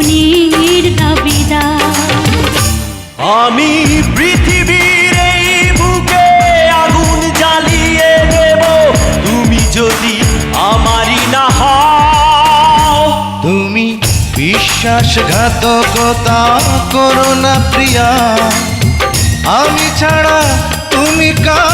মনির দাবিদার আমি পৃথিবীর এই বুকে আগুন জ্বালিয়ে দেব। তুমি যদি আমারই না হও। তুমি বিশ্বাসঘাতকতা করো না প্রিয়া। আমি ছাড়া তুমি কা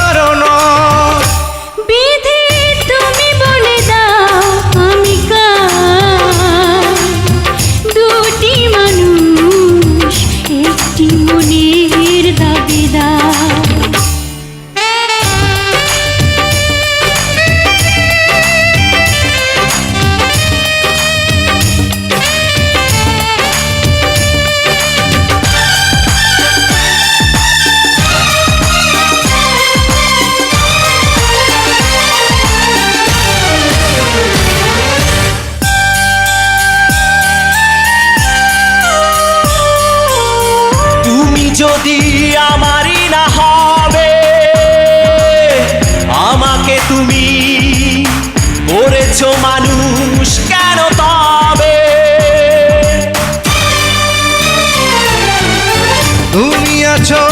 আছো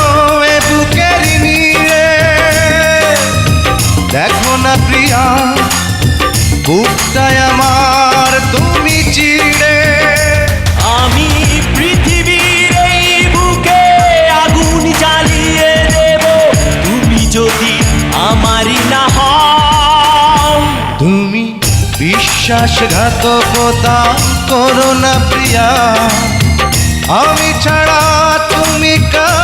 এ বুকের নিয়ে দেখো না প্রিয়া বুকটায় আমার তুমি চিড়ে। আমি পৃথিবীর এই বুকে আগুন জ্বালিয়ে দেব। তুমি যদি আমারই না হও। তুমি বিশ্বাসঘাতকতা করো না প্রিয়া। আমি ছাড়া তুমি কারণ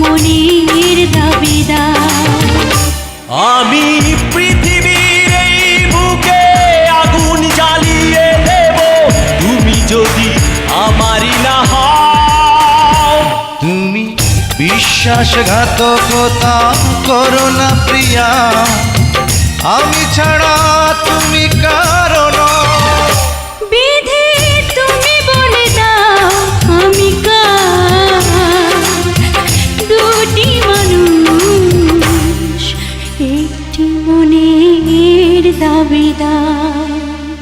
মনের দাবিদার আমি পৃথিবীর এই বুকে আগুন জ্বালিয়ে দেব। তুমি যদি আমারই না তুমি বিশ্বাসঘাতকতা করো না প্রিয়া। আমি ছাড়া